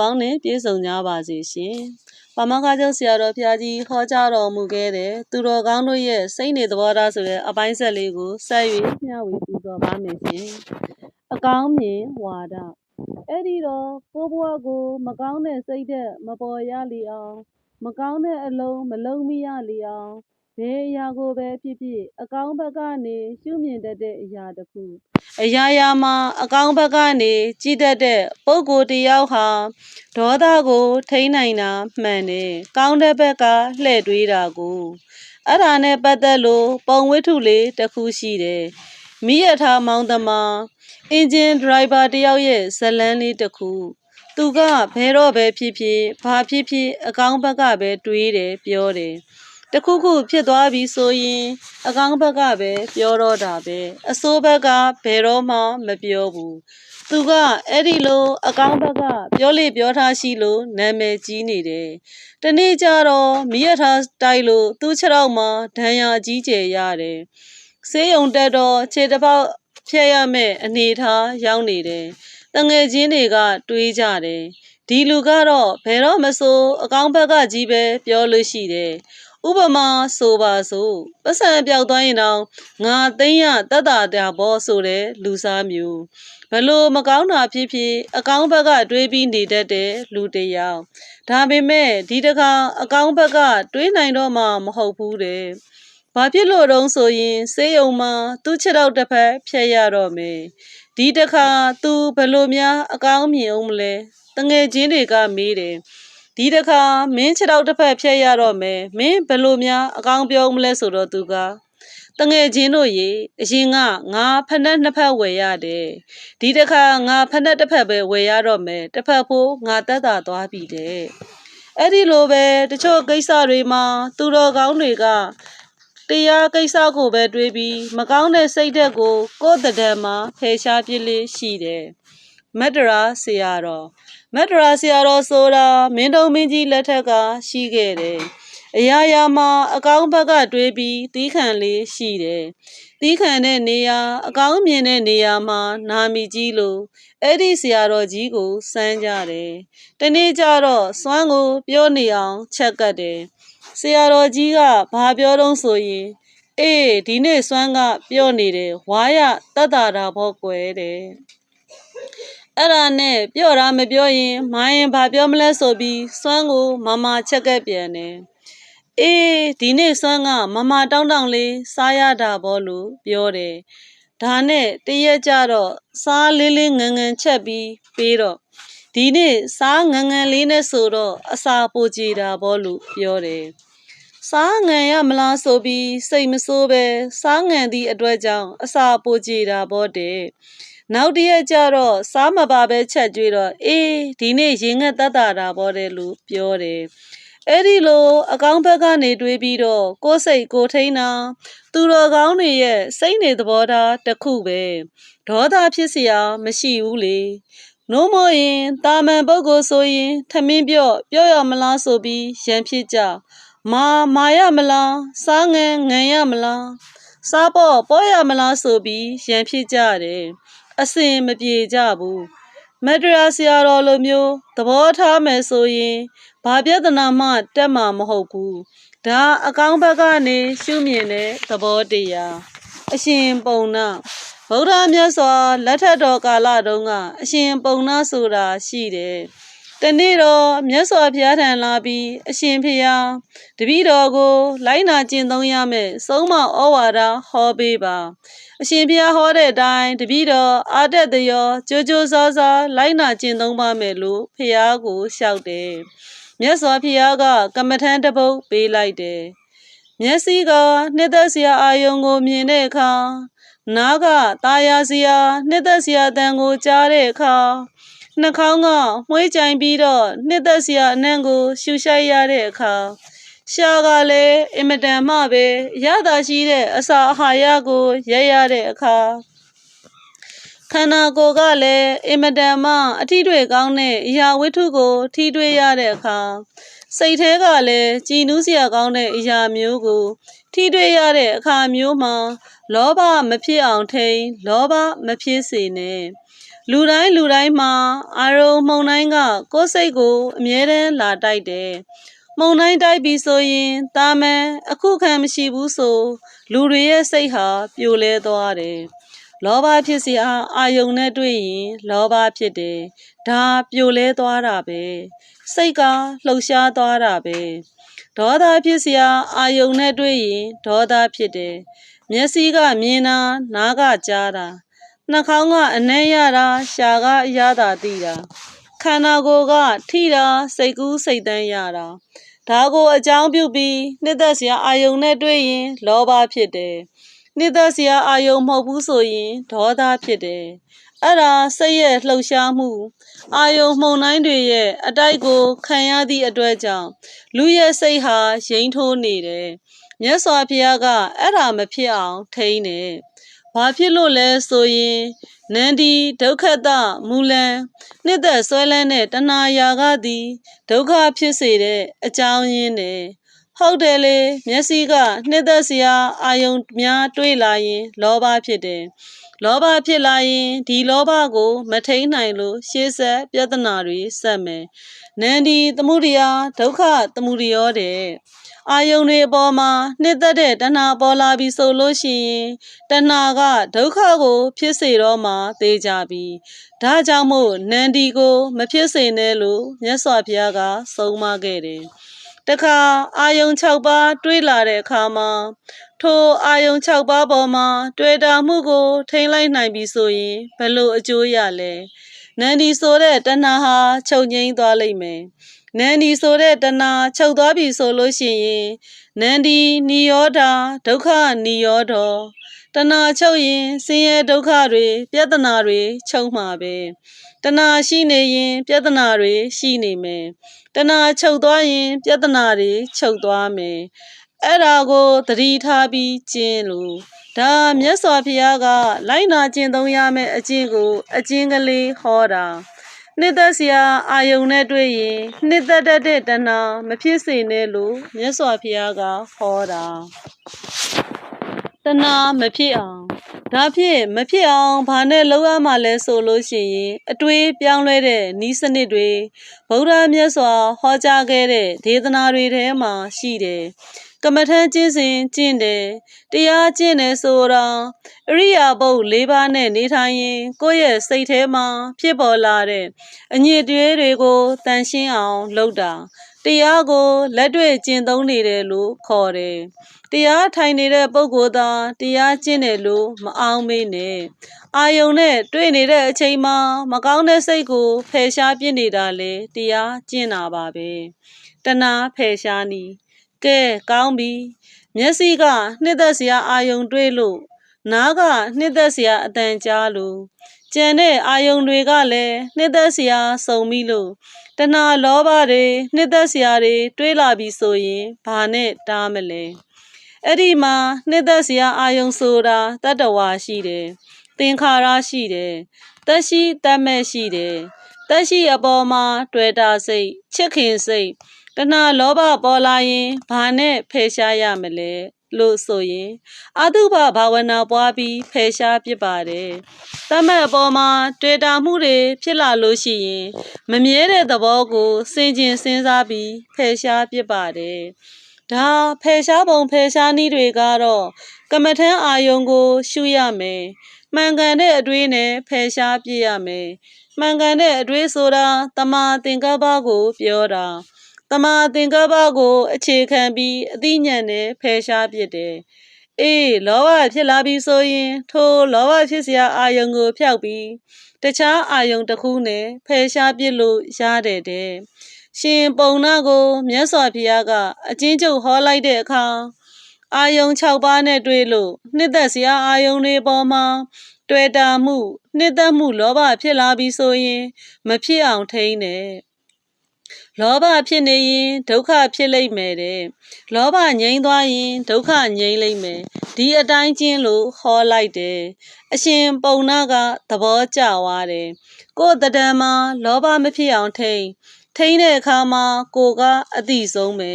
ပေါင်းနဲ့ပြည့်စုံကြပါစေရှင်။ပါမခကျောင်းဆရာတော်ဖျားကြီးဟောကြားတော်မူခဲ့တဲ့သူတော်ကောင်းတို့ရဲ့စိတ်နေသဘောထားဆိုတဲ့အပိုင်းဆက်လေးကိုဆက်၍မျှဝေပူဇော်ပါမယ်ရှင်။အကောင်းမြင်ဝါဒအဲ့ဒီတော့ကိုဘွားကို မကောင်းတဲ့စိတ်သက်မပေါ်ရလေအောင် မကောင်းတဲ့အလုံးမလုံးမိရလေအောင် ဘယ်အရာကိုပဲဖြစ်ဖြစ်အကောင်းဘက်ကနေရှုမြင်တတ်တဲ့အရာတစ်ခုအရာရာမှာအကောင်းဘက်ကနေကြည်တတ်တဲ့ပုဂ္ဂိုလ်တစ်ယောက်ဟာဒေါသကိုထိန်းနိုင်တာမှန်တယ်။ကောင်းတဲ့ဘက်ကလှည့်တွေးတာကိုအဲ့ဒါနဲ့ပတ်သက်လို့ပုံဝိထုလေးတစ်ခုရှိတယ်။မိရထားမောင်းသမားအင်ဂျင်ဒရိုင်ဘာတစ်ယောက်ရဲ့ဇတ်လန်းလေးတစ်ခုသူကဘဲတော့ပဲဖြစ်ဖြစ်ဘာဖြစ်ဖြစ်အကောင်းဘက်ကပဲတွေးတယ်ပြောတယ်။ တခုခုဖြစ်သွားပြီဆိုရင်အကောင်းဘက်ကပဲပြောတော့တာပဲအဆိုးဘက်ကဘယ်တော့မှမပြောဘူးသူကအဲ့ဒီလိုအကောင်းဘက်ကပြောလေပြောထားရှိလို့နာမည်ကြီးနေတယ်တနေ့ကျတော့မိရထားတိုက်လို့သူ့ခြေထောက်မှာဒဏ်ရာအကြီးကျယ်ရတယ်ဆေးရုံတက်တော့ခြေတစ်ပေါက်ဖြတ်ရမယ့်အနေထားရောက်နေတယ်တငယ်ချင်းတွေကတွေးကြတယ်ဒီလူကတော့ဘယ်တော့မဆိုအကောင်းဘက်ကကြီးပဲပြောလို့ရှိတယ် ဥပမာဆိုပါစို့ပတ်စံပြောက်သွားရင်တော့ငါသိမ့်ရတတ်တာတာဘောဆိုတဲ့လူစားမျိုးဘလို့မကောင်းတာဖြစ်ဖြစ်အကောင်းဘက်ကတွေးပြီးနေတတ်တဲ့လူတစ်ယောက်ဒါပေမဲ့ဒီတခါအကောင်းဘက်ကတွေးနိုင်တော့မှမဟုတ်ဘူးတဲ့ဘာဖြစ်လို့တုံးဆိုရင်စေးယုံမှာသူ့ခြေထောက်တစ်ဖက်ဖြတ်ရတော့မယ်ဒီတခါ तू ဘလို့များ အကောင်းမြင်အောင်မလဲတငယ်ချင်းတွေကမေးတယ် ဒီတခါမင်းခြေထောက်တစ်ဖက်ဖြတ်ရတော့မယ်မင်းဘယ်လိုများအကောင်းပြောမလဲဆိုတော့သူကတငယ်ချင်းတို့ရေအရင်ကငါဖက်နဲ့နှစ်ဖက်ဝယ်ရတယ်ဒီတခါငါဖက်နဲ့တစ်ဖက်ပဲဝယ်ရတော့မယ်တစ်ဖက်ဖို့ငါတက်တာသွားပြီတဲ့အဲ့ဒီလိုပဲတချို့ကိစ္စတွေမှာသူတော်ကောင်းတွေကတရားကိစ္စကိုပဲတွေးပြီးမကောင်းတဲ့စိတ်ဓာတ်ကိုကိုယ်တဒံမှာဖယ်ရှားပြစ်လေးရှိတယ်မတ္တရာဆရာတော် မတ်ဒရာဆရာတော်ဆိုတာမင်းတုံမင်းကြီးလက်ထက်ကရှိခဲ့တယ်။အရာရာမှာအကောင်းဘက်ကတွေးပြီးသီးခံလေးရှိတယ်။သီးခံတဲ့နေရာအကောင်းမြင်တဲ့နေရာမှာနာမည်ကြီးလို့အဲ့ဒီဆရာတော်ကြီးကိုစမ်းကြတယ်။တနေ့ကျတော့စွမ်းကိုပြောနေအောင်ချက်ကတ်တယ်။ဆရာတော်ကြီးကဘာပြောတော့ဆိုရင်အေးဒီနေ့စွမ်းကပြောနေတယ်ဝါရတတ်တာတာဘောကွယ်တဲ့ အဲ့ဒါနဲ့ပြော့တာမပြောရင်မိုင်းရင်ဘာပြောမလဲဆိုပြီးစွမ်းကိုမမချက်ကပ်ပြန်တယ်။အေးဒီနေ့စွမ်းကမမတောင်းတောင်းလေးစားရတာဘောလို့ပြောတယ်။ဒါနဲ့တရက်ကြတော့စားလေးလေးငန်ငန်ချက်ပြီးပေးတော့ဒီနေ့စားငန်ငန်လေးနဲ့ဆိုတော့အစာပိုကြည်တာဘောလို့ပြောတယ်။စားငံရမလားဆိုပြီးစိတ်မဆိုးပဲစားငံသည့်အတွက်ကြောင့်အစာပိုကြည်တာဘောတဲ့။ နောက်တရက်ကျတော့စားမပါပဲချက်ကြွေးတော့အေးဒီနေ့ရေငက်တတ်တာတာပေါ့တယ်လို့ပြောတယ်အဲ့ဒီလိုအကောင်းဘက်ကနေတွေးပြီးတော့ကိုယ်စိတ်ကိုထိန်းတာသူတော်ကောင်းတွေရဲ့စိတ်နေသဘောထားတစ်ခုပဲဒေါသဖြစ်စရာမရှိဘူးလေနို့မို့ရင်တာမန်ပုဂ္ဂိုလ်ဆိုရင်ထမင်းပြော့ပြော့ရမလားဆိုပြီးရန်ဖြစ်ကြမာမာရမလားစားငန်းငံရမလားစားပေါ့ပေါ်ရမလားဆိုပြီးရန်ဖြစ်ကြတယ် အစင်မပြေကြဘူးမဒရာဆရာတော်လိုမျိုးသဘောထားမယ်ဆိုရင်ဘာပြဿနာမှတက်မှာမဟုတ်ဘူးဒါအကောင်းဘက်ကနေရှုမြင်တဲ့သဘောတရားအရှင်ပုံနာဗုဒ္ဓမြတ်စွာလက်ထက်တော်ကာလတုန်းကအရှင်ပုံနာဆိုတာရှိတယ် တနေ့တော့မြတ်စွာဘုရားထံလာပြီးအရှင်ဖျားတပည့်တော်ကို လိုက်နာကျင့်သုံးရမယ်ဆုံးမဩဝါဒဟောပေးပါ အရှင်ဘုရားဟောတဲ့အတိုင်းတပည့်တော်အာတက်တရောကြိုးကြိုးစားစားလိုက်နာကျင့်သုံးပါမယ်လို့ဘုရားကိုလျှောက်တယ်။မြတ်စွာဘုရားက ကမ္မထံတစ်ပုဒ်ပေးလိုက်တယ်။မျက်စိကနှစ်သက်စရာအာယုံကိုမြင်တဲ့အခါနားကตาယာစရာနှစ်သက်စရာအတန်ကိုကြားတဲ့အခါ နှာခေါင်းကမှွေးကြိုင်ပြီးတော့နှစ်သက်စရာအနံ့ကို ရှူရှိုက်ရတဲ့အခါရှာကလည်းအင်မတန်မှပဲရတာရှိတဲ့အစာအာဟာရကိုရရတဲ့အခါခန္ဓာကိုယ်ကလည်းအင်မတန်မှအထီးတွေကောင်းတဲ့အရာဝတ္ထုကို ထီးတွေးရတဲ့အခါစိတ်แท้ကလည်းကြည်နူးစရာကောင်းတဲ့အရာမျိုးကို ထီးတွေးရတဲ့အခါမျိုးမှာလောဘမဖြစ်အောင်ထိန်လောဘမဖြစ်စေနဲ့ လူတိုင်းလူတိုင်းမှာအာရုံမှုန်တိုင်းကကိုယ်စိတ်ကိုအမြဲတမ်းလာတိုက်တယ်မှုန်တိုင်းတိုက်ပြီးဆိုရင်တာမန်အခုခံမရှိဘူးဆို လူတွေရဲ့စိတ်ဟာပြိုလဲသွားတယ်လောဘဖြစ်စီအားအာယုံနဲ့တွေ့ရင် လောဘဖြစ်တယ်ဒါပြိုလဲသွားတာပဲစိတ်ကလှုပ်ရှားသွားတာပဲဒေါသဖြစ်စီအားအာယုံနဲ့တွေ့ရင်ဒေါသဖြစ်တယ်မျက်စိကမြင်တာနားကကြားတာ နှာခေါင်းကအနံ့ရတာရှားကအရသာသိတာခန္ဓာကိုယ်ကထိတာစိတ်ကူးစိတ်တန်းရတာဒါကိုအကြောင်းပြုပြီးနှစ်သက်စရာအာယုံနဲ့တွေ့ရင်လောဘဖြစ်တယ်နှစ်သက်စရာအာယုံမဟုတ်ဘူးဆိုရင်ဒေါသဖြစ်တယ်အဲ့ဒါစိတ်ရဲ့လှုပ်ရှားမှုအာယုံမှုန်တိုင်းတွေရဲ့အတိုက်ကိုခံရသည့်အတွက်ကြောင့်လူရဲ့စိတ်ဟာရိမ့်ထိုးနေတယ်မြတ်စွာဘုရားကအဲ့ဒါမဖြစ်အောင်ထိန်းတယ် ဘာဖြစ်လို့လဲဆိုရင်နန္ဒီဒုက္ခတမူလံနှစ်သက်ဆွဲလန်းတဲ့တဏှာရာကသည်ဒုက္ခဖြစ်စေတဲ့အကြောင်းရင်းနဲ့ဟုတ်တယ်လေမျက်စိကနှစ်သက်စရာအာယုံများတွေ့လာရင် လောဘဖြစ်တယ်လောဘဖြစ်လာရင်ဒီလောဘကို မထိန်နိုင်လို့ရှေးဆက်ပြဿနာတွေဆက်မယ်နန္ဒီသမှုရိယာဒုက္ခသမှုရိယောတဲ့ အာယုန်တွေအပေါ်မှာနှစ်သက်တဲ့တဏှာပေါ်လာပြီဆိုလို့ရှိရင်တဏှာကဒုက္ခကို ဖြစ်စေတော့မှသိကြပြီဒါကြောင့်မို့နန္ဒီကို မဖြစ်စေနဲ့လို့မြတ်စွာဘုရားကဆုံးမခဲ့တယ်တခါအာယုံ6ပါးတွေးလာတဲ့အခါမှာထိုအာယုံ6ပါးပေါ်မှာတွေ့တာမှုကို ထိမ့်လိုက်နိုင်ပြီဆိုရင်ဘယ်လိုအကျိုးရလဲ နန္ဒီဆိုတဲ့တဏှာဟာချုပ်ငိမ့်သွားလိမ့်မယ်နန္ဒီဆိုတဲ့တဏှာချုပ်သွားပြီဆိုလို့ရှိရင်နန္ဒီနိယောဓာဒုက္ခနိယောဓောတဏှာချုပ်ရင်ဆင်းရဲဒုက္ခတွေပြဿနာတွေချုပ်မှာပဲတဏှာရှိနေရင် ပြဿနာတွေရှိနေမယ်တဏှာချုပ်သွားရင် ပြဿနာတွေချုပ်သွားမယ်အဲ့ဒါကိုသတိထားပြီးကျင့်လို့ ဒါမြတ်စွာဘုရားကလိုက်နာကျင့်သုံးရမယ့်အကျင့်ကို အကျင့်ကလေးဟောတာနှစ်သက်စရာအာယုံနဲ့တွေ့ရင်နှစ်သက်တတ်တဲ့တဏှာမဖြစ်စေနဲ့လို့မြတ်စွာဘုရားကဟောတာတဏှာမဖြစ်အောင်ဒါဖြင့်မဖြစ်အောင်ဘာနဲ့လုပ်ရမှလဲဆိုလို့ရှိရင်အတွေးပြောင်းလဲတဲ့ဤစနစ်တွေဗုဒ္ဓမြတ်စွာဟောကြားခဲ့တဲ့ဒေသနာတွေထဲမှာရှိတယ် ကမ္မထမ်းကျင့်စဉ်ကျင့်တယ်တရားကျင့်တယ်ဆိုတော့အရိယာပုတ်၄ပါးနဲ့နေထိုင်ရင် ကိုယ့်ရဲ့စိတ်ထဲမှာဖြစ်ပေါ်လာတဲ့အညစ်အကြေးတွေကိုတန်ရှင်းအောင် လုပ်တာတရားကိုလက်တွေ့ကျင့်သုံးနေတယ်လို့ခေါ်တယ်တရားထိုင်နေတဲ့ပုဂ္ဂိုလ်သာတရားကျင့်တယ်လို့မအောင်မေးနဲ့အာယုံနဲ့တွေ့နေတဲ့အချိန်မှာမကောင်းတဲ့စိတ်ကိုဖယ်ရှားပြစ်နေတာလေတရားကျင့်တာပါပဲတဏှာဖယ်ရှားနီး ကဲကောင်းပြီမျက်စိကနှစ်သက်စရာအာယုံတွေ့လို့နားကနှစ်သက်စရာအတန်ကြားလို့ကြံတဲ့အာယုံတွေကလည်းနှစ်သက်စရာစုံပြီလို့တဏှာလောဘတွေနှစ်သက်စရာတွေတွေးလာပြီဆိုရင်ဘာနဲ့တားမလဲအဲ့ဒီမှာနှစ်သက်စရာအာယုံဆိုတာတတ္တဝါရှိတယ်သင်္ခါရရှိတယ်တက်ရှိတတ်မဲ့ရှိတယ်တက်ရှိအပေါ်မှာတွေ့တာစိတ်ချစ်ခင်စိတ် တဏှာလောဘပေါ်လာရင်ဘာနဲ့ဖယ်ရှားရမလဲလို့ဆိုရင်အတုပဘာဝနာပွားပြီးဖယ်ရှားပစ်ပါတယ်။တမတ်အပေါ်မှာတွေ့တာမှုတွေဖြစ်လာလို့ရှိရင် မမြဲတဲ့သဘောကိုစင်ကျင်စဉ်းစားပြီးဖယ်ရှားပစ်ပါတယ်။ဒါဖယ်ရှားပုံဖယ်ရှားနည်းတွေကတော့ကမ္မထမ်းအာယုံကို ရှုရမယ်။မှန်ကန်တဲ့အတွေးနဲ့ဖယ်ရှားပြရမယ်။မှန်ကန်တဲ့အတွေးဆိုတာတမာသင်္ကပ္ပကို ပြောတာ။ တမာသင်္ကပ္ပကို အခြေခံပြီးအသိဉာဏ်နဲ့ဖယ်ရှားပစ်တယ်။အေးလောဘဖြစ်လာပြီဆိုရင် ထိုလောဘဖြစ်စရာအာယုံကိုဖျောက်ပြီးတခြားအာယုံတစ်ခုနဲ့ဖယ်ရှားပစ်လို့ရတယ်တဲ့။ရှင်ပုံနာကိုမြတ်စွာဘုရားကအချင်းချုပ်ဟောလိုက်တဲ့အခါအာယုံ6ပါးနဲ့တွေ့လို့နှစ်သက်စရာအာယုံတွေပေါ်မှာတွေ့တာမှုနှစ်သက်မှုလောဘဖြစ်လာပြီဆိုရင် မဖြစ်အောင်ထိန်းတယ် လောဘဖြစ်နေရင်ဒုက္ခဖြစ်လိမ့်မယ်တဲ့လောဘငြိမ်းသွားရင်ဒုက္ခငြိမ်းလိမ့်မယ်ဒီအတိုင်းချင်းလို့ဟောလိုက်တယ်အရှင်ပုံနာကသဘောကျသွားတယ်ကိုယ်တဒံမှာလောဘမဖြစ်အောင်ထိန်ထိန်တဲ့အခါမှာကိုကအတိဆုံးပဲ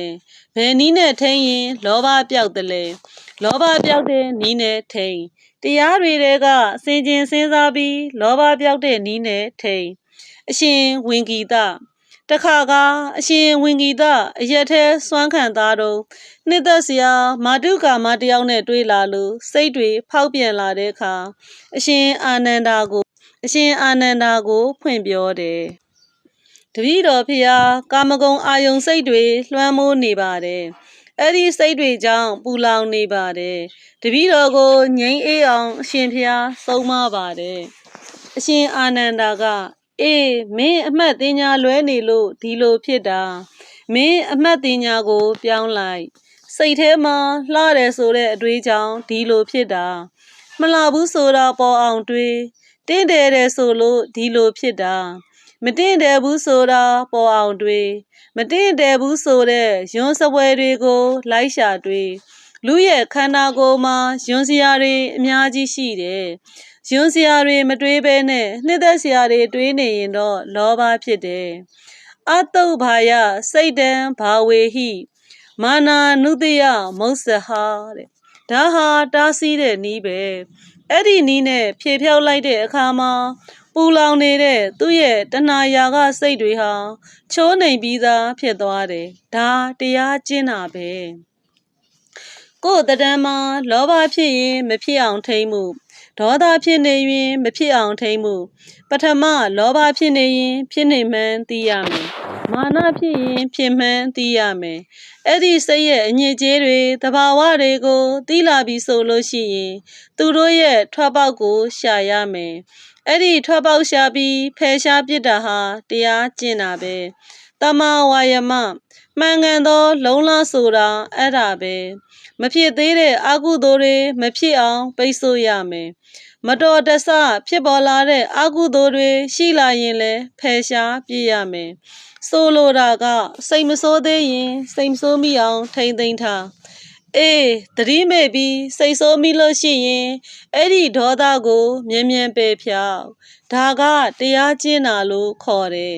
ဘယ်နည်းနဲ့ထိန်ရင် လောဘပြောက်တယ်လဲလောဘပြောက်တဲ့နည်းနဲ့ထိန်တရားတွေတဲကစင်ကျင်စဉ်းစားပြီးလောဘပြောက်တဲ့နီးနဲ့ထိန်အရှင်ဝင်ဂီတ တခါကအရှင်ဝင်ဂီတအရက်ထဲစွမ်းခံသားတော့နှစ်သက်စရာမာတုကာမတယောက်နဲ့တွေ့လာလို့စိတ်တွေဖောက်ပြန်လာတဲ့အခါအရှင်အာနန္ဒာကို အရှင်အာနန္ဒာကို ဖွင့်ပြောတယ်တပည့်တော်ဖေဟာကာမဂုဏ်အာယုံစိတ်တွေလွှမ်းမိုးနေပါတယ်အဲ့ဒီစိတ်တွေကြောင့်ပူလောင်နေပါတယ်တပည့်တော်ကိုငြိမ်းအေးအောင် အရှင်ဖျားဆုံးမပါတယ်အရှင်အာနန္ဒာက အေးမင်းအမှတ်တင်ညာလွဲနေလို့ဒီလိုဖြစ်တာမင်းအမှတ်တင်ညာကို ပြောင်းလိုက်စိတ်ထဲမှာလှတယ်ဆိုတဲ့အတွေးကြောင့်ဒီလိုဖြစ်တာမလှဘူးဆိုတာပေါ်အောင်တွေးတင့်တယ်တယ်ဆိုလို့ဒီလိုဖြစ်တာမတင့်တယ်ဘူးဆိုတာပေါ်အောင်တွေးမတင့်တယ်ဘူးဆိုတဲ့ယွန်းစပွဲတွေကို လိုက်ရှာတွေးလူရဲ့ခန္ဓာကိုယ်မှာယွန်းစရာတွေအများကြီးရှိတယ်။ ယွန်းစရာတွေမတွေးဘဲနဲ့နှစ်သက်စရာတွေတွေးနေရင်တော့လောဘဖြစ်တယ်။အတုဘာယစိတ်တံဘာဝေဟိမာနာနုတယမုတ်စဟာတဲ့။ဒါဟာတားဆီးတဲ့နီးပဲ။အဲ့ဒီနီးနဲ့ဖြေဖြောက်လိုက်တဲ့အခါမှာပူလောင်နေတဲ့သူ့ရဲ့တဏှာရာကစိတ်တွေဟာချိုးနှိမ်ပြီးသားဖြစ်သွားတယ်။ဒါတရားကျင့်တာပဲ။ကိုယ်တဏ္ဍမှာလောဘဖြစ်ရင်မဖြစ်အောင်ထိမ့်မှု ဒေါသဖြစ်နေရင်မဖြစ်အောင်ထိမ့်မှု ပထမလောဘဖြစ်နေရင် ဖြစ်နေမှန်းသိရမယ်မာနဖြစ်ရင်ဖြစ်မှန်းသိရမယ်အဲ့ဒီစိတ်ရဲ့အညစ်အကြေးတွေတဘာဝတွေကိုသိလာပြီဆိုလို့ရှိရင်သူတို့ရဲ့ထွက်ပေါက်ကိုရှာရမယ်အဲ့ဒီထွက်ပေါက်ရှာပြီးဖယ်ရှားပစ်တာဟာတရားကျင့်တာပဲတမဝါယမ မှန်ကန်သော လုံလဆိုတာအဲ့ဒါပဲမဖြစ်သေးတဲ့အကုသိုလ်တွေမဖြစ်အောင်ပိတ်ဆို့ရမယ်မတော်တဆဖြစ်ပေါ်လာတဲ့အကုသိုလ်တွေရှိလာရင်လည်းဖယ်ရှားပြရမယ်ဆိုလိုတာက စိတ်မဆိုးသေးရင်စိတ်မဆိုးမိအောင်ထိမ့်သိမ့်ထားအေးတတိမေပြီးစိတ်ဆိုးမိလို့ရှိရင်အဲ့ဒီဒေါသကိုမြ мян မြန်ပယ်ဖြောက်ဒါကတရားကျင့်တာလို့ခေါ်တယ်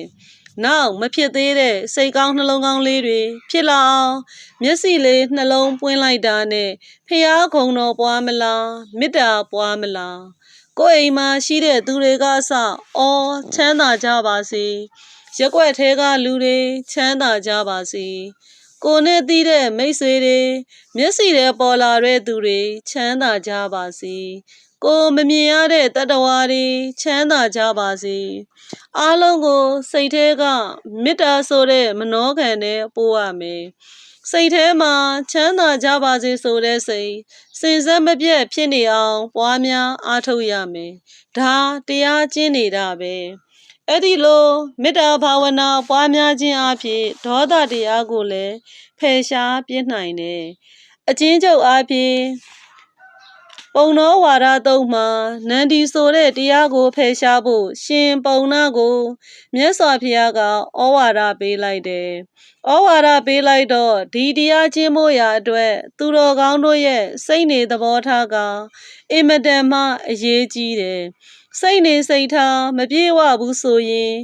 နောက်မဖြစ်သေးတဲ့စိတ်ကောင်းနှလုံးကောင်းလေးတွေဖြစ်လာအောင်မျက်စိလေးနှလုံးပွင့်လိုက်တာနဲ့ဖျားခုံတော်ပွားမလားမေတ္တာပွားမလားကိုယ်အိမ်မှာရှိတဲ့သူတွေကအစအော်ချမ်းသာကြပါစေရက်ွက်ထဲကလူတွေချမ်းသာကြပါစေကိုနဲ့တီးတဲ့မိတ်ဆွေတွေမျက်စိထဲပေါ်လာတဲ့သူတွေချမ်းသာကြပါစေ ကိုမမြင်ရတဲ့တတဝါတွေချမ်းသာကြပါစေအားလုံးကို စိတ်ထဲကမေတ္တာဆိုတဲ့မနောခံနဲ့ပို့ရမယ်စိတ်ထဲမှာချမ်းသာကြပါစေဆိုတဲ့စိတ်စင်စက်မပြတ်ဖြစ်နေအောင်ပွားများအားထုတ်ရမယ်ဒါတရားကျင့်နေတာပဲအဲ့ဒီလိုမေတ္တာဘာဝနာပွားများခြင်းအဖြစ်ဒေါသတရားကိုလည်းဖယ်ရှားပြနိုင်တယ်အချင်းချုပ်အဖြစ် ပုံနောဝါဒတုံးမှာနန္ဒီဆိုတဲ့တရားကိုဖယ်ရှားဖို့ရှင်ပုံနာကိုမြတ်စွာဘုရားကဩဝါဒပေးလိုက်တယ်။ဩဝါဒပေးလိုက်တော့ဒီတရားကျင့်ဖို့ရာအတွက် သူတော်ကောင်းတို့ရဲ့စိတ်နေသဘောထားကအင်မတန်မှအရေးကြီးတယ်။စိတ်နေစိတ်ထားမပြေဝဘူးဆိုရင်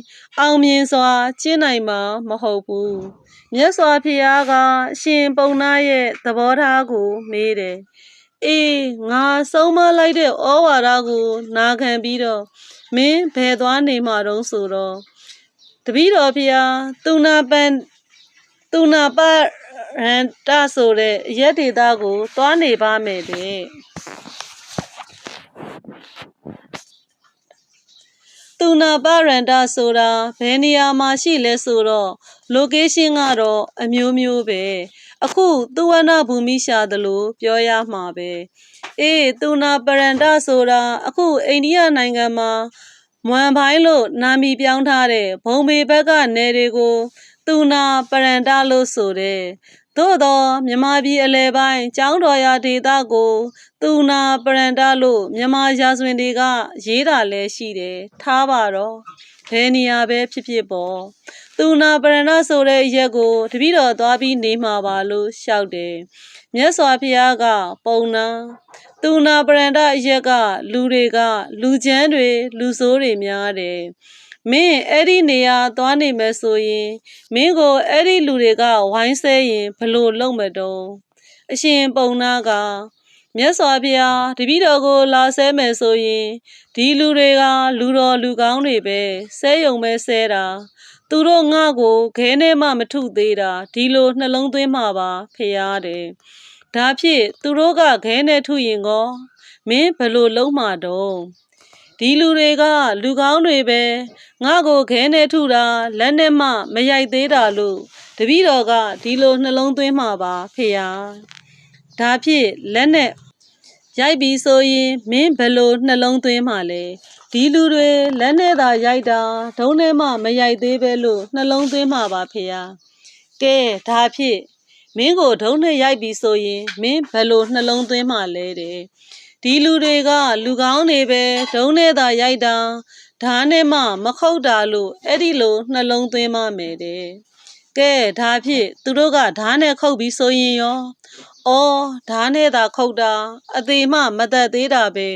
အောင်မြင်စွာကျင့်နိုင်မှာမဟုတ်ဘူး။မြတ်စွာဘုရားက ရှင်ပုံနာရဲ့သဘောထားကိုမေးတယ်။ အေးငါဆုံးမလိုက်တဲ့ဩဝါဒကို နာခံပြီးတော့မင်းဘယ်သွားနေမှာတုံးဆိုတော့တပည့်တော်ဖျားသူနာပန်သူနာပရန်တဆိုတဲ့ရက်ဒေတာကိုသွားနေပါမယ်တဲ့သူနာပရန်တာဆိုတာဘယ်နေရာမှာရှိလဲဆိုတော့ location ကတော့အမျိုးမျိုးပဲ အခုသူဝနာဘူမိရှာသလိုပြောရမှာပဲအေးသူနာပရန်တာဆိုတာအခုအိန္ဒိယနိုင်ငံမှာမွမ်ဘိုင်းလို့နာမည်ပြောင်းထားတဲ့ဘုံဘေဘက်ကနယ်တွေကိုသူနာပရန်တာလို့ဆိုတဲ့သို့သောမြမပြည်အလဲပိုင်းကျောင်းတော်ရာဒေသကိုသူနာပရန်တာလို့မြမရာဇဝင်တွေက ရေးတာလဲရှိတယ်ထားပါတော့ဘယ်နေရာပဲဖြစ်ဖြစ်ပေါ့ သူနာပရဏဆိုတဲ့ရက်ကိုတပည့်တော်သွားပြီးနေမှာပါလို့ရှောက်တယ်မြတ်စွာဘုရားကပုံနာသူနာပရဏရက်ကလူတွေကလူချမ်းတွေလူဆိုးတွေများတယ်မင်းအဲ့ဒီနေရာသွားနေမယ်ဆိုရင်မင်းကိုအဲ့ဒီလူတွေကဝိုင်းဆဲရင်ဘလို့လုံမတုံးအရှင်ပုံနာကမြတ်စွာဘုရားတပည့်တော်ကိုလာဆဲမယ်ဆိုရင်ဒီလူတွေကလူတော်လူကောင်းတွေပဲဆဲယုံပဲဆဲတာ သူတို့ငါ့ကိုခဲနဲ့မှမထုသေးတာဒီလိုနှလုံးသွင်းမှာပါဖရာတဲ့ဒါဖြစ်သူတို့ကခဲနဲ့ထုရင်ကောမင်းဘယ်လိုလုံးမှာတော့ဒီလူတွေကလူကောင်းတွေပဲငါ့ကိုခဲနဲ့ထုတာလက်နဲ့မှမရိုက်သေးတာလို့တပည့်တော်ကဒီလိုနှလုံးသွင်းမှာပါဖေယားဒါဖြစ်လက်နဲ့ရိုက်ပြီးဆိုရင်မင်းဘယ်လိုနှလုံးသွင်းမှာလဲ ဒီလူတွေလက်နဲ့သာရိုက်တာဒုံးနဲ့မှမရိုက်သေးပဲလို့နှလုံးသွင်းမှာပါဖေယားကဲဒါဖြစ်မင်းကိုဒုံးနဲ့ရိုက်ပြီးဆိုရင်မင်းဘယ်လိုနှလုံးသွင်းမှာလဲတဲ့ဒီလူတွေကလူကောင်းတွေပဲဒုံးနဲ့သာရိုက်တာဓာတ်နဲ့မှမခုတ်တာလို့အဲ့ဒီလိုနှလုံးသွင်းမှမယ်တဲ့ကဲဒါဖြစ်သူတို့ကဓာတ်နဲ့ခုတ်ပြီးဆိုရင်ရောအော်ဓာတ်နဲ့သာခုတ်တာအသေးမှမသက်သေးတာပဲ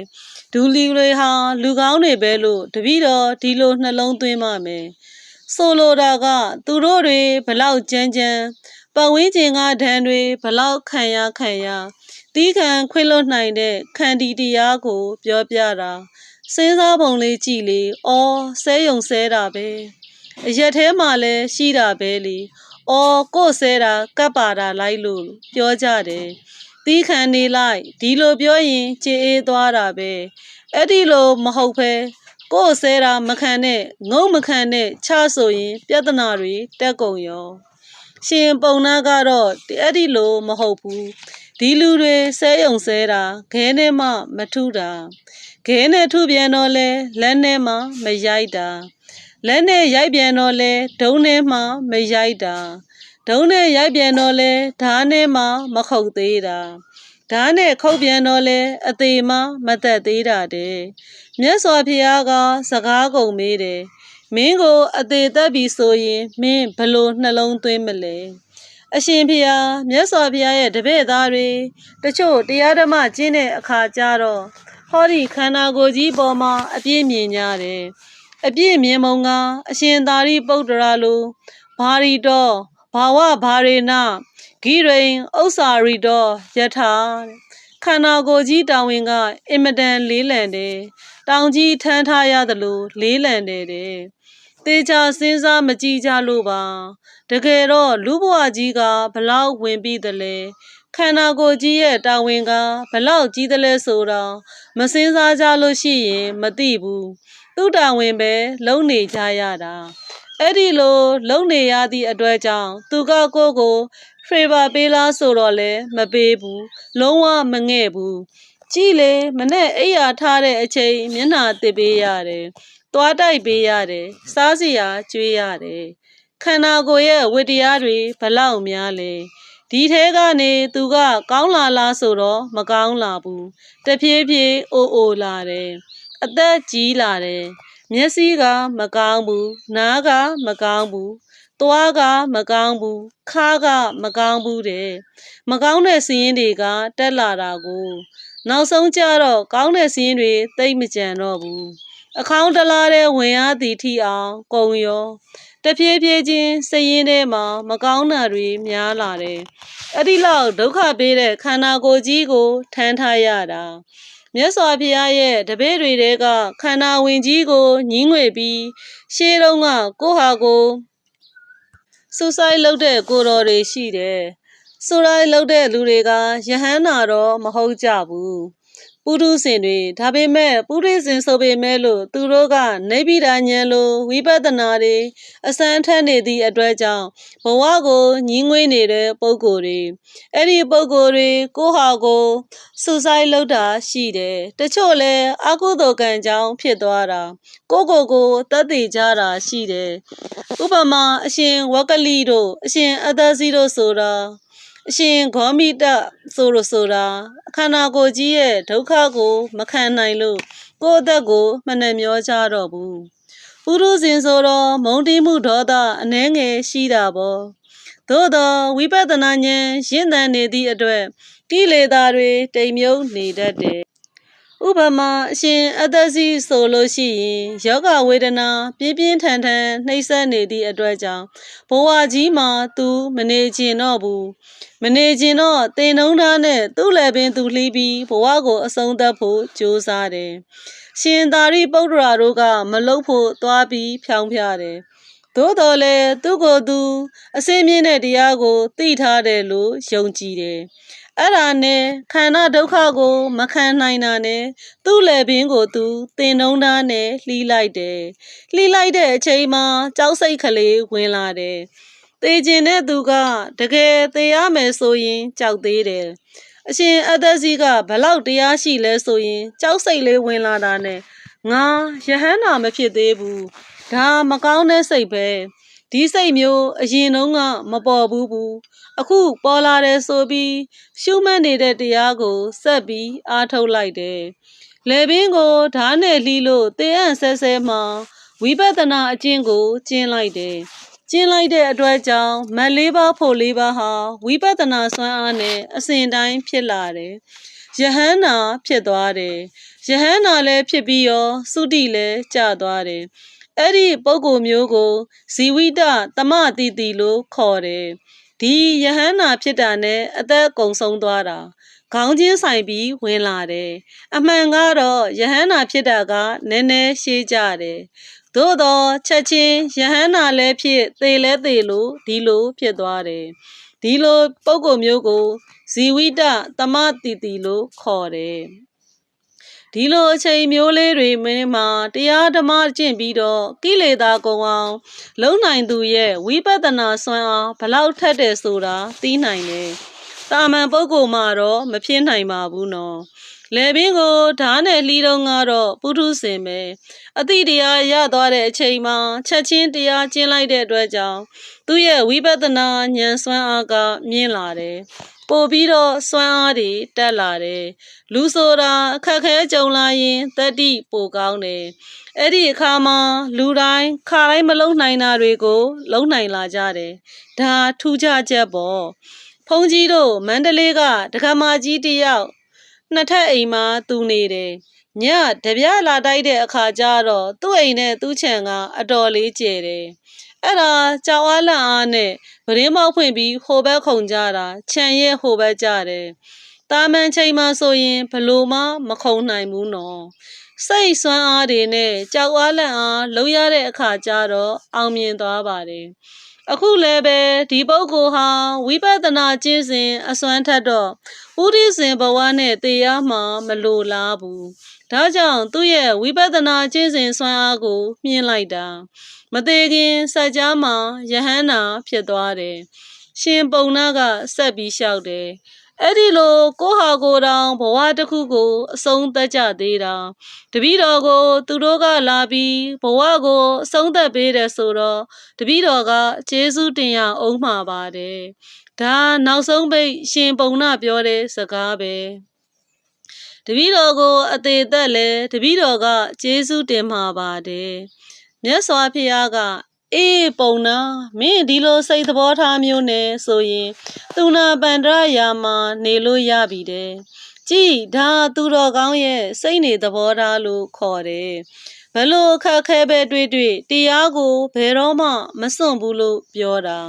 ဒူလီတွေဟာ လူကောင်းတွေပဲလို့တပည့်တော်ဒီလိုနှလုံးသွင်းမှမယ်ဆိုလိုတာက သူတို့တွေဘလောက်ကြမ်းကြမ်းပတ်ဝန်းကျင်ကဒဏ်တွေဘလောက်ခံရခံရတီးခံခွင့်လွတ်နိုင်တဲ့ခန္တီတရားကို ပြောပြတာစဉ်းစားပုံလေးကြည့်လေ။အော်ဆဲယုံဆဲတာပဲ။အရက်ထဲမှာလည်းရှိတာပဲလေ။အော်ကို့ဆဲတာကပ်ပါတာလိုက်လို့ပြောကြတယ်။ တီးခံနေလိုက်ဒီလိုပြောရင်ချေအေးသွားတာပဲ။အဲ့ဒီလိုမဟုတ်ပဲကို့ဆဲတာမခံနဲ့ငုံမခံနဲ့ချဆိုရင် ပြဿနာတွေတက်ကုန်ရော။ရှင်ပုံနာကတော့အဲ့ဒီလိုမဟုတ်ဘူးဒီလူတွေဆဲယုံဆဲတာခဲနဲ့မှမထုတာခဲနဲ့ထုပြန်တော့လဲလက်နဲ့မှမရိုက်တာလက်နဲ့ရိုက်ပြန်တော့လဲဒုံးနဲ့မှမရိုက်တာ ဒုံးနဲ့ရိုက်ပြန်တော့လဲဓားနဲ့မှမခုတ်သေးတာဓားနဲ့ခုတ်ပြန်တော့လဲအသေးမှမသက်သေးတာတဲ့မြတ်စွာဘုရားက စကားကုန်မေးတယ်မင်းကို အသေးသက်ပြီဆိုရင်မင်းဘလို့နှလုံးသွင်းမလဲအရှင်ဖျားမြတ်စွာဘုရားရဲ့တပည့်သားတွေတချို့တရားဓမ္မကျင့်တဲ့အခါကျတော့ဟောဒီခန္ဓာကိုယ်ကြီးပေါ်မှာအပြည့်မြင်ကြတယ်အပြည့်မြင်မုံကအရှင်သာရိပုတ္တရာလိုဘာရီတော် ဘာဝဘာရေနဂိရိန်ဥစ္စာရီတော်ယထာခန္ဓာကိုယ်ကြီးတောင်ဝင်ကအင်မတန်လေးလံတယ်တောင်ကြီးထမ်းထားရသလိုလေးလံတယ်တဲ့သေချာစဉ်းစားမကြည့်ကြလို့ပါတကယ်တော့လူဘဝကြီးကဘလောက်ဝင်ပြီးသလဲခန္ဓာကိုယ်ကြီးရဲ့တာဝန်ကဘလောက်ကြီးသလဲဆိုတော့မစင်းစားကြလို့ရှိရင်မသိဘူးသူ့တာဝန်ပဲလုံနေကြရတာ အဲ့ဒီလို လုံနေရသည့်အတွက်ကြောင့်သူကကိုယ့်ကိုဖေဗာပေးလားဆိုတော့လဲမပေးဘူးလုံးဝမငဲ့ဘူးကြည်လေမနဲ့အိယာထားတဲ့အချိန်မျက်နှာတစ်ပေးရတယ်သွားတိုက်ပေးရတယ်စားစရာကျွေးရတယ်ခန္ဓာကိုယ်ရဲ့ဝတ္တရားတွေဘလောက်များလဲဒီထဲကနေသူက ကောင်းလာလားဆိုတော့မကောင်းလာဘူးတဖြည်းဖြည်းအိုအိုလာတယ်အသက်ကြီးလာတယ် မျက်စိကမကောင်းဘူးနားကမကောင်းဘူးသွားကမကောင်းဘူးခါကမကောင်းဘူးတဲ့မကောင်းတဲ့စီးရင်တွေကတက်လာတာကိုနောက်ဆုံးကျတော့ကောင်းတဲ့စီးရင်တွေသိမ့်မကြံတော့ဘူးအခေါင်းတလားတဲ့ဝင်ရသည်ထိအောင်ကုံရောတဖြည်းဖြည်းချင်းစရင်ထဲမှာမကောင်းတာတွေများလာတယ်အဲ့ဒီလောက်ဒုက္ခပေးတဲ့ခန္ဓာကိုယ်ကြီးကိုထမ်းထားရတာ မြတ်စွာဘုရားရဲ့တပည့်တွေတဲကခန္ဓာဝင်ကြီးကိုညင်းငွေပြီးရှေးတုန်းကကိုဟာကိုစူဆိုင်လုပ်တဲ့ကိုတော်တွေရှိတယ်။စူရိုင်းလုပ်တဲ့လူတွေကယဟန္တာတော့မဟုတ်ကြဘူး ပုထုဇဉ်တွေဒါပေမဲ့ပုရိဇဉ်ဆိုပေမဲ့လို့သူတို့ကနေဗိဒာဉာဏ်လိုဝိပဿနာတွေအစမ်းထက်နေသည့်အတွက်ကြောင့်ဘဝကိုညှင်းငွေးနေတဲ့ပုံကိုယ်တွေအဲ့ဒီပုံကိုယ်တွေကိုဟာကိုစူဆိုင်လောက်တာရှိတယ်တချို့လဲအကုသိုလ်ကံကြောင့်ဖြစ်သွားတာကိုကိုကိုတတ်သိကြတာရှိတယ်ဥပမာအရှင်ဝကလိတို့အရှင်အသစီတို့ဆိုတာ အရှင်ဂေါမိတဆိုလို့ဆိုတာအခန္ဓာကိုယ်ကြီးရဲ့ဒုက္ခကိုမခံနိုင်လို့ကိုယ့်အသက်ကိုမနှံ့မျောကြတော့ဘူးပုရုဇဉ်ဆိုတော့မုံတိမှုဒေါသအနှဲငယ်ရှိတာပေါ့သို့သောဝိပဿနာဉာဏ်ရင့်တန်နေသည့်အတွက်ကိလေသာတွေတိမ်မြုပ်နေတတ်တယ် ဥပမာအရှင်အသက်စီဆိုလို့ရှိရင်ယောဂဝေဒနာပြင်းပြင်းထန်ထန်နှိပ်စက်နေသည့်အတွက်ကြောင့်ဘဝကြီးမှာသူမနေကျင်တော့ဘူးမနေကျင်တော့တင်နှုံးသားနဲ့သူ့လည်းပင်သူလှီးပြီးဘဝကိုအဆုံးသတ်ဖို့ကြိုးစားတယ်ရှင်သာရိပုတ္တရာတို့ကမလုဖို့သွားပြီးဖြောင်းပြတယ်သို့တော်လည်းသူ့ကိုယ်သူ အစင်းမြင့်တဲ့တရားကိုသိထားတယ်လို့ယုံကြည်တယ် အဲ့ဒါနဲ့ခန္ဓာဒုက္ခကို မခံနိုင်တာနဲ့သူ့လည်းပင်ကိုသူတင်နှုံးသားနဲ့လှီးလိုက်တယ်။လှီးလိုက်တဲ့အချိန်မှာကြောက်စိတ်ကလေးဝင်လာတယ်။သေခြင်းတဲ့သူကတကယ်သေရမယ်ဆိုရင်ကြောက်သေးတယ်။အရှင်အသက်စီကဘလောက်တရားရှိလဲဆိုရင်ကြောက်စိတ်လေးဝင်လာတာနဲ့ငါယဟန္တာမဖြစ်သေးဘူး။ဒါမကောင်းတဲ့စိတ်ပဲ။ဒီစိတ်မျိုးအရင်တုန်းကမပေါ်ဘူးဘူး အခုပေါ်လာတယ်ဆိုပြီးရှုမှတ်နေတဲ့တရားကိုဆက်ပြီးအားထုတ်လိုက်တယ်။လေပင်ကိုဓာတ်နဲ့လှီးလို့တင်းအံ့ဆဲဆဲမှဝိပဿနာအကျင့်ကိုကျင့်လိုက်တယ်။ကျင့်လိုက်တဲ့အတွက်ကြောင့်မတ်လေးပါးဖို့လေးပါးဟာဝိပဿနာစွမ်းအားနဲ့အစဉ်တိုင်းဖြစ်လာတယ်။ယဟန္နာဖြစ်သွားတယ်။ယဟန္နာလည်းဖြစ်ပြီးရောသုတိလည်းကျသွားတယ်။အဲ့ဒီပုဂ္ဂိုလ်မျိုးကိုဇီဝိတတမတိတိလို့ခေါ်တယ်။ ဒီယဟန္တာဖြစ်တာနဲ့အသက်ကုံဆုံးသွားတာခေါင်းချင်းဆိုင်ပြီးဝင်လာတယ်အမှန်ကတော့ယဟန္တာဖြစ်တာကနည်းနည်းရှေးကြတယ်သို့တော့ချက်ချင်းယဟန္တာလည်းဖြစ်သေလဲသေလို့ဒီလိုဖြစ်သွားတယ်ဒီလိုပုံကုမျိုးကိုဇီဝိတတမတိတိလို့ခေါ်တယ် ဒီလိုအချိန်မျိုးလေးတွေမင်းမှာတရားဓမ္မကျင့်ပြီးတော့ကိလေသာကုန်အောင်လုံနိုင်သူရဲ့ဝိပဿနာစွမ်းအားဘလောက်ထက်တယ်ဆိုတာသိနိုင်တယ်။တာမန်ပုဂ္ဂိုလ်မှာတော့မဖြစ်နိုင်ပါဘူးနော်။လေပင်ကိုဓာတ်နဲ့လှီးတော့ကတော့ပုထုဇဉ်ပဲအတိတရားရသွားတဲ့အချိန်မှာချက်ချင်းတရားကျင့်လိုက်တဲ့အတွက်ကြောင့်သူ့ရဲ့ဝိပဿနာဉာဏ်စွမ်းအားကမြင့်လာတယ် ပို့ပြီးတော့စွမ်းအားတွေတက်လာတယ်လူဆိုတာအခက်ခဲကြုံလာရင်တတိပိုကောင်းတယ်အဲ့ဒီအခါမှာလူတိုင်းခါတိုင်းမလုံနိုင်တာတွေကို လုံနိုင်လာကြတယ်ဒါထူးခြားချက်ပေါ့ဖုန်ကြီးတို့မန္တလေးကဒကမာကြီးတယောက်နှစ်ထပ်အိမ်မှာသူနေတယ်ညတပြားလာတိုက်တဲ့အခါကျတော့သူ့အိမ်နဲ့သူ့ခြံကအတော်လေးကျဲတယ် အဲ့ဒါကြောင်အားလန့်အားနဲ့ဗရင်းမောက်ဖွင့်ပြီးဟိုဘက်ခုန်ကြတာခြံရဲ့ဟိုဘက်ကြတယ်တာမန်ချိန်မှဆိုရင်ဘလို့မှမခုံနိုင်ဘူးနော်စိတ်ဆွမ်းအားတွေနဲ့ကြောက်အားလန့်အားလုံးရတဲ့အခါကျတော့အောင်မြင်သွားပါတယ်အခုလည်းပဲဒီပုဂ္ဂိုလ်ဟာဝိပဿနာကျင့်စဉ်အစွမ်းထက်တော့ဥဒိစဉ်ဘဝနဲ့တရားမှမလိုလားဘူးဒါကြောင့်သူ့ရဲ့ဝိပဿနာကျင့်စဉ်စွမ်းအားကိုမြင်လိုက်တာ မသေးခင်စัจ जा မှာယဟန္တာဖြစ်သွားတယ်ရှင်ပုံနာကဆက်ပြီးလျှောက်တယ်အဲ့ဒီလိုကိုဟာကိုတောင်ဘဝတစ်ခုကိုအဆုံးသတ်ကြသေးတာတပည့်တော်ကို သူတို့ကလာပြီးဘဝကိုအဆုံးသတ်ပေးတယ်ဆိုတော့တပည့်တော်ကကျေးဇူးတင်ရအောင်မှာပါတယ်ဒါနောက်ဆုံးပိတ်ရှင်ပုံနာပြောတဲ့စကားပဲတပည့်တော်ကိုအသေးသက်လဲတပည့်တော်ကကျေးဇူးတင်မှာပါတယ် မြတ်စွာဘုရားကအေးပုံနာမင်းဒီလိုစိတ်သဘောထားမျိုးနဲ့ဆိုရင် သူနာပန္ဒရာမှာနေလို့ရပြီတဲ့ကြည်ဒါသူတော်ကောင်းရဲ့စိတ်နေသဘောထားလို့ခေါ်တယ်ဘလို့ခက်ခဲပဲတွေ့တွေ့တရားကိုဘယ်တော့မှမစွန့်ဘူးလို့ပြောတာ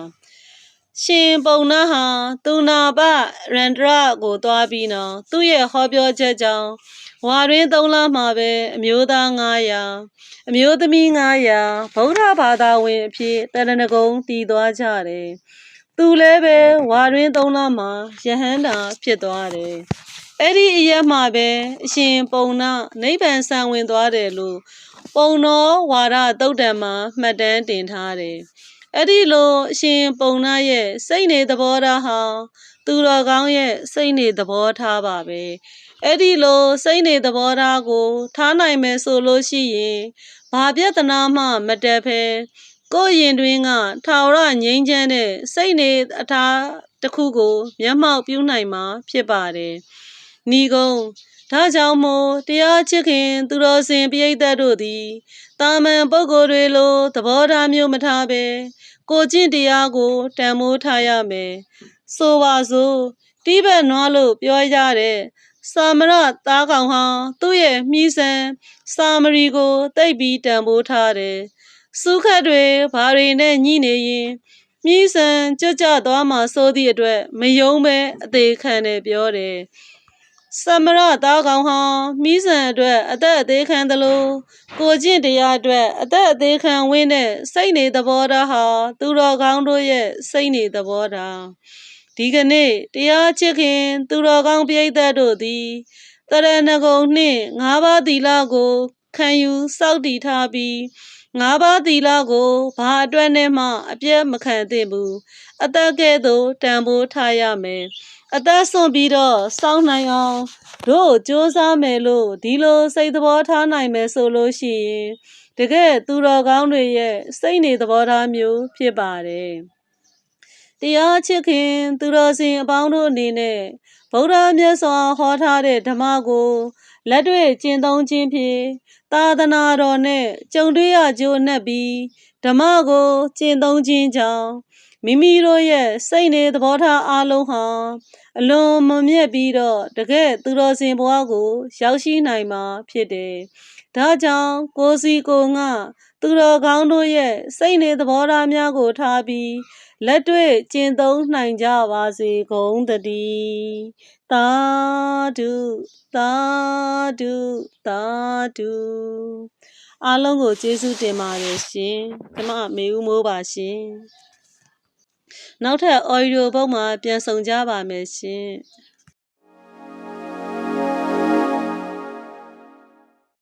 ရှင်ပုံနာဟာသူနာပရန္ဒရကိုသွားပြီးနော်သူ့ရဲ့ဟောပြောချက်ကြောင့်ဝါရင်းသုံးလမှာပဲအမျိုးသား900အမျိုးသမီး900ဗုဒ္ဓဘာသာဝင်အဖြစ်တရဏဂုံတည်သွားကြတယ်သူလည်းပဲဝါရင်းသုံးလမှာယဟန္တာဖြစ်သွားတယ်အဲ့ဒီအရက်မှာပဲအရှင်ပုံနာနိဗ္ဗာန်ဆံဝင်သွားတယ်လို့ပုံတော်ဝါဒတုတ်တံမှာမှတ်တမ်းတင်ထားတယ် အဲ့ဒီလိုအရှင်ပုံနာရဲ့စိတ်နေသဘောထားဟာသူတော်ကောင်းရဲ့စိတ်နေသဘောထားပါပဲအဲ့ဒီလိုစိတ်နေသဘောထားကို ထားနိုင်မယ်ဆိုလို့ရှိရင်ဘာပြဿနာမှမတက်ဖဲကိုယ်ရင်တွင်ကထာဝရငြိမ်းချမ်းတဲ့စိတ်နေအထားတစ်ခုကို မျက်မှောက်ပြုနိုင်မှာဖြစ်ပါတယ်။ဏီကုံဒါကြောင့်မို့တရားချစ်ခင် သူတော်စင်ပြိဋ္ဌတ်တို့သည်တာမန်ပုဂ္ဂိုလ်တွေလိုသဘောထားမျိုးမထားဘဲ ကိုကျင့်တရားကိုတန်မိုးထားရမယ်။ဆိုပါစို့တိဘက်နွားလို့ပြောကြတဲ့စာမရသားကောင်ဟာသူ့ရဲ့မြည်ဆန်စာမရီကိုတိတ်ပြီးတန်ဖိုးထားတယ်စုခတ်တွေဘာတွေနဲ့ညှိနေရင်မြည်ဆန်ကြကြသွားမှစိုးသည့်အတွက်မယုံပဲအသေးခံတယ်ပြောတယ် သမရသားကောင်ဟာမိဆန်အတွက်အသက်အသေးခံသလိုကိုကျင့်တရားအတွက်အသက်အသေးခံဝင်းတဲ့စိတ်နေသဘောထားဟာသူတော်ကောင်းတို့ရဲ့စိတ်နေသဘောထားဒီကနေ့တရားချစ်ခင် သူတော်ကောင်းပြိဿတ်တို့သည်တရဏဂုံနှင့်ငါးပါးသီလကိုခံယူစောင့်တည်ထားပြီးငါးပါးသီလကိုဘာအတွက်နဲ့မှအပြည့်မခံသင့်ဘူးအတက်ကဲ့သို့တန်ဖိုးထားရမယ် အသက်ဆွန့်ပြီးတော့စောင့်နိုင်အောင်တို့စ조사မယ်လို့ဒီလိုစိတ်သဘောထားနိုင်မယ်ဆိုလို့ရှိရင်တကယ်သူတော်ကောင်းတွေရဲ့စိတ်နေသဘောထားမျိုးဖြစ်ပါတယ်တရားချစ်ခင်သူတော်စင်အပေါင်းတို့အနေနဲ့ဗုဒ္ဓမြတ်စွာဟောထားတဲ့ဓမ္မကိုလက်တွေ့ကျင့်သုံးခြင်းဖြင့်သာသနာတော်နဲ့ကြုံတွေ့ရကြိုးနှက်ပြီးဓမ္မကိုကျင့်သုံးခြင်းကြောင့် မိမိတို့ရဲ့စိတ်နေသဘောထားအလုံးဟာအလွန်မမြတ်ပြီးတော့တကယ်သူတော်စင်ဘဝကို ရောက်ရှိနိုင်မှာဖြစ်တယ်။ဒါကြောင့်ကိုစီကိုငါသူတော်ကောင်းတို့ရဲ့စိတ်နေသဘောထားများကိုထားပြီးလက်တွေ့ကျင့်သုံးနိုင်ကြပါစေကုန်သတည်းသာဓုသာဓုသာဓုအားလုံးကိုကျေးဇူးတင်ပါတယ်ရှင်ကျွန်မမေဦးမိုးပါရှင် နောက်ထပ် audio ဘုတ်မှာပြန်ဆောင်ကြပါမယ်ရှင်